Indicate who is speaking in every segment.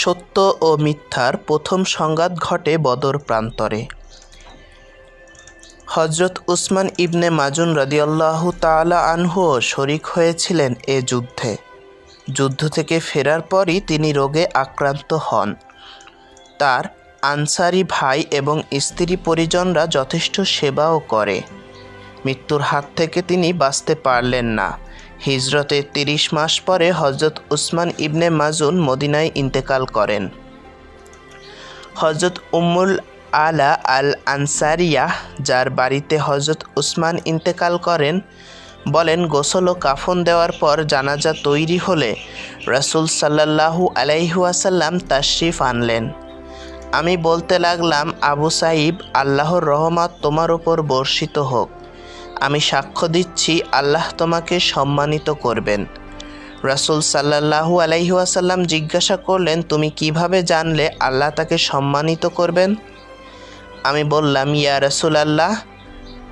Speaker 1: সত্য ও মিথ্যার প্রথম সংঘাত ঘটে বদর প্রান্তরে। হজরত উসমান ইবনে মাজুন রদিয়াল্লাহু তাআলা আনহুও শরিক হয়েছিলেন এ যুদ্ধে। যুদ্ধ থেকে ফেরার পরই তিনি রোগে আক্রান্ত হন। তার আনসারি ভাই এবং স্ত্রী পরিজনরা যথেষ্ট সেবাও করে। মৃত্যুর হাত থেকে তিনি বাঁচতে পারলেন না। হিজরতের তিরিশ মাস পরে হজরত উসমান ইবনে মাজুন মদিনায় ইন্তেকাল করেন। হজরত উম্মুল আলা আল আনসারিয়া যার বাড়িতে হজরত উসমান ইন্তেকাল করেন, বলেন, গোসল ও কাফন দেওয়ার পর জানাজা তৈরি হলে রাসূল সাল্লাল্লাহু আলাইহুয়াসাল্লাম তাশরিফ আনলেন। আমি বলতে লাগলাম, আবু সাইব, আল্লাহর রহমত তোমার উপর বর্ষিত হোক। আমি সাক্ষ্য দিচ্ছি, আল্লাহ তোমাকে সম্মানিত করবেন। রাসূল সাল্লাল্লাহু আলাইহুয়াসাল্লাম জিজ্ঞাসা করলেন, তুমি কীভাবে জানলে আল্লাহ তাকে সম্মানিত করবেন? আমি বললাম, ইয়া রাসূল আল্লাহ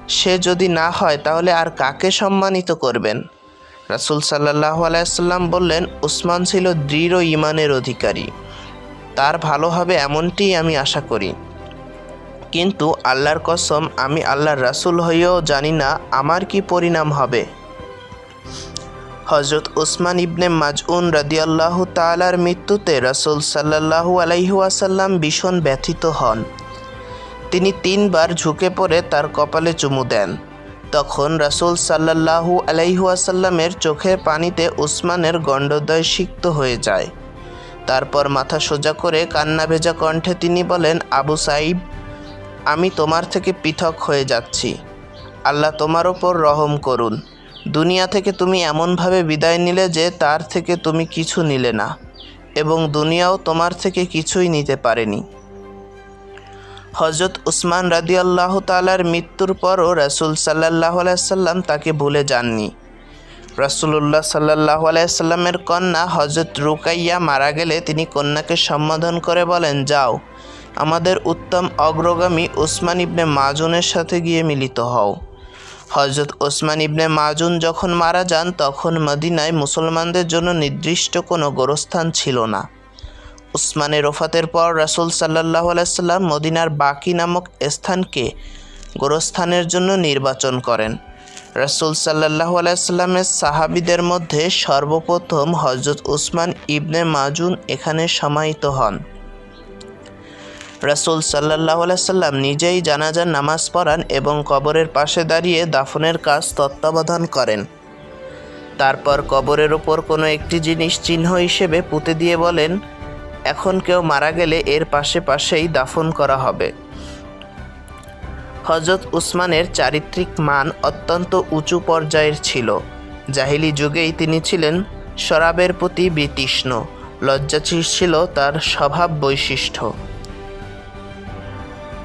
Speaker 1: সে যদি না হয় তাহলে আর কাকে সম্মানিত করবেন? রাসূল সাল্লাল্লাহু আলাইসাল্লাম বললেন, উসমান ছিল দৃঢ় ইমানের অধিকারী। তার ভালো হবে এমনটিই আমি আশা করি। কিন্তু আল্লাহর কসম, আমি আল্লাহর রাসূল হয়েও জানি না আমার কি পরিণাম হবে। হজরত উসমান ইবনে মাজউন রাদিয়াল্লাহু তালার মৃত্যুতে রাসূল সাল্লাল্লাহু আলাইহি ওয়াসাল্লাম ভীষণ ব্যথিত হন। তিনি তিনবার ঝুঁকে পড়ে তার কপালে চুমু দেন। তখন রাসূল সাল্লাল্লাহু আলাইহি ওয়াসাল্লামের চোখের পানিতে উসমানের গণ্ডদ্বয় সিক্ত হয়ে যায়। তারপর মাথা সোজা করে কান্না ভেজা কণ্ঠে তিনি বলেন, আবু সাইব আমি তোমার থেকে পৃথক হয়ে যাচ্ছি। আল্লাহ তোমার ওপর রহম করুন। দুনিয়া থেকে তুমি এমনভাবে বিদায় নিলে যে তার থেকে তুমি কিছু নিলে না, এবং দুনিয়াও তোমার থেকে কিছুই নিতে পারেনি। হজরত উসমান রাদি আল্লাহ তালার মৃত্যুর পরও রাসুল সাল্লাহ আলাইসাল্লাম তাকে ভুলে যাননি। রাসুলুল্লাহ সাল্লাহ আলাইসাল্লামের কন্যা হজরত রুকাইয়া মারা গেলে তিনি কন্যাকে সম্বোধন করে বলেন, যাও আমাদের উত্তম অগ্রগামী উসমান ইবনে মাজুনের সাথে গিয়ে মিলিত হও। হজরত ওসমান ইবনে মাজুন যখন মারা যান, তখন মদিনায় মুসলমানদের জন্য নির্দিষ্ট কোনো গোরস্থান ছিল না। উসমানের ওফাতের পর রাসুল সাল্লাহ আলাইসাল্লাম মদিনার বাকি নামক স্থানকে গোরস্থানের জন্য নির্বাচন করেন। রাসুল সাল্লাহ আলাইসাল্লামের সাহাবিদের মধ্যে সর্বপ্রথম হজরত উসমান ইবনে মাজুন এখানে সমাহিত হন। রাসুল সাল্লাহ সাল্লাম নিজেই জানাজার নামাজ পড়ান এবং কবরের পাশে দাঁড়িয়ে দাফনের কাজ তত্ত্বাবধান করেন। তারপর কবরের ওপর কোনো একটি জিনিস চিহ্ন হিসেবে পুঁতে দিয়ে বলেন, এখন কেউ মারা গেলে এর পাশে পাশেই দাফন করা হবে। হজরত উসমানের চারিত্রিক মান অত্যন্ত উঁচু পর্যায়ের ছিল। জাহিলি যুগেই তিনি ছিলেন শরাবের প্রতি বিতৃষ্ণ, লজ্জাশীল ছিল তার স্বভাব বৈশিষ্ট্য।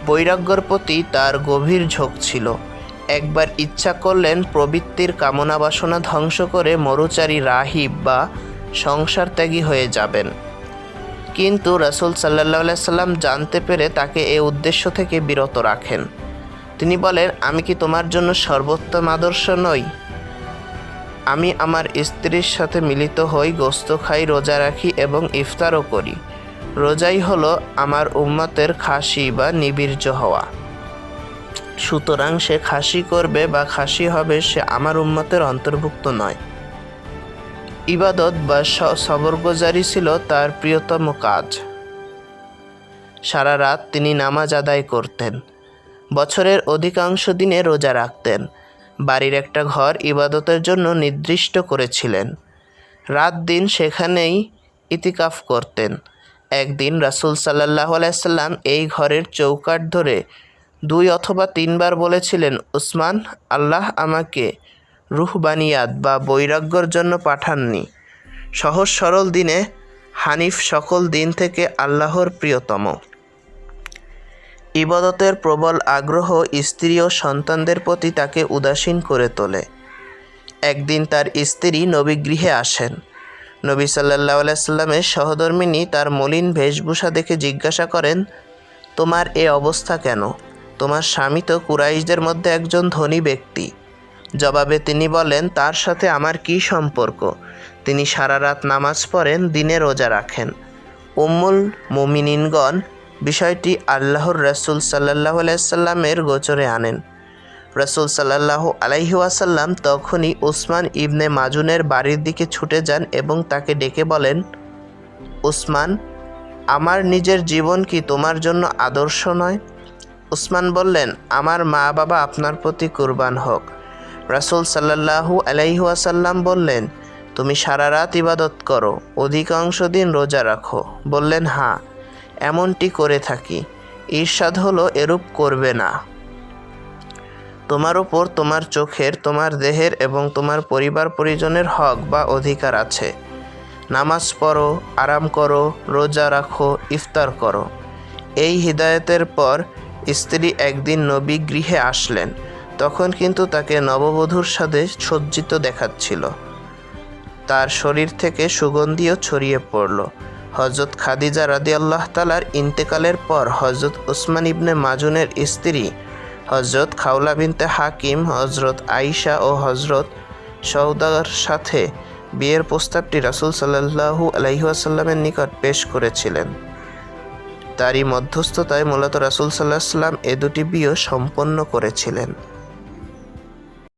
Speaker 1: বৈরাগ্যর প্রতি তার গভীর ঝোঁক ছিল। একবার ইচ্ছা করলেন প্রবৃত্তির কামনা বাসনা ধ্বংস করে মরুচারী রাহিব বা সংসার ত্যাগী হয়ে যাবেন। কিন্তু রাসুল সাল্লাহ সাল্লাম জানতে পেরে তাকে এ উদ্দেশ্য থেকে বিরত রাখেন। তিনি বলেন, আমি কি তোমার জন্য সর্বোত্তম আদর্শ নই? আমি আমার স্ত্রীর সাথে মিলিত হই গোস্ত খাই, রোজা রাখি এবং ইফতারও করি। রোজাই হলো আমার উম্মতের খাসি বা নিবীর্য হওয়া। সুতরাং সে খাসি করবে বা খাসি হবে সে আমার উম্মতের অন্তর্ভুক্ত নয়। ইবাদত বা সবরগুজারি ছিল তার প্রিয়তম কাজ। সারা রাত তিনি নামাজ আদায় করতেন। বছরের অধিকাংশ দিনে রোজা রাখতেন। বাড়ির একটা ঘর ইবাদতের জন্য নির্দিষ্ট করেছিলেন। রাত দিন সেখানেই ইতিকাফ করতেন। একদিন রাসুল সাল্লাহ আলাইসাল্লাম এই ঘরের চৌকাঠ ধরে দুই অথবা তিনবার বলেছিলেন, উসমান, আল্লাহ আমাকে রুহবানিয়াত বা বৈরাগ্যর জন্য পাঠাননি। সহজ সরল দিনে হানিফ সকল দিন থেকে আল্লাহর প্রিয়তম। ইবাদতের প্রবল আগ্রহ স্ত্রী ও সন্তানদের প্রতি তাকে উদাসীন করে তোলে। একদিন তার স্ত্রী নবীগৃহে আসেন। নবী সাল্লাহ আলাইস্লামের সহধর্মিনী তার মলিন বেশভূষা দেখে জিজ্ঞাসা করেন, তোমার এ অবস্থা কেন? তোমার স্বামী তো কুরাইশদের মধ্যে একজন ধনী ব্যক্তি। জবাবে তিনি বলেন, তার সাথে আমার কী সম্পর্ক? তিনি সারা রাত নামাজ পড়েন, দিনে রোজা রাখেন। উম্মুল মুমিনিনগণ বিষয়টি আল্লাহর রসুল সাল্লাহ আলাইসাল্লামের গোচরে আনেন। রসুল সাল্লাহ আলাইহি ওয়াসাল্লাম তখনই উসমান ইবনে মাজুনের বাড়ির দিকে ছুটে যান এবং তাকে ডেকে বলেন, উসমান, আমার নিজের জীবন কি তোমার জন্য আদর্শ নয়? উসমান বললেন, আমার মা বাবা আপনার প্রতি কুরবান হোক। রাসুল সাল্লাহু আলাইহাসাল্লাম বললেন, তুমি সারা রাত ইবাদত করো, অধিকাংশ দিন রোজা রাখো। বললেন হ্যাঁ এমনটি করে থাকি। ঈর্ষাদ হলো এরূপ করবে না। তোমার ওপর তোমার চোখের, তোমার দেহের এবং তোমার পরিবার পরিজনের হক বা অধিকার আছে। নামাজ পড়ো, আরাম করো, রোজা রাখো, ইফতার করো। এই হিদায়তের পর স্ত্রী একদিন নবী গৃহে আসলেন। তখন কিন্তু তাকে নববধূর সাথে সজ্জিত দেখাচ্ছিল। তার শরীর থেকে সুগন্ধিও ছড়িয়ে পড়ল। হজরত খাদিজা রাদি আল্লাহ তালার ইন্তেকালের পর হজরত উসমান ইবনে মাজুনের স্ত্রী হজরত খাওলা বিনতে হাকিম হজরত আইসা ও হজরত সৌদার সাথে বিয়ের প্রস্তাবটি রাসুল সাল্লাহু আলহিহাসাল্লামের নিকট পেশ করেছিলেন। তারই মধ্যস্থতায় মূলত রাসুল সাল্লাহ সাল্লাম এ দুটি বিয়ে সম্পন্ন করেছিলেন।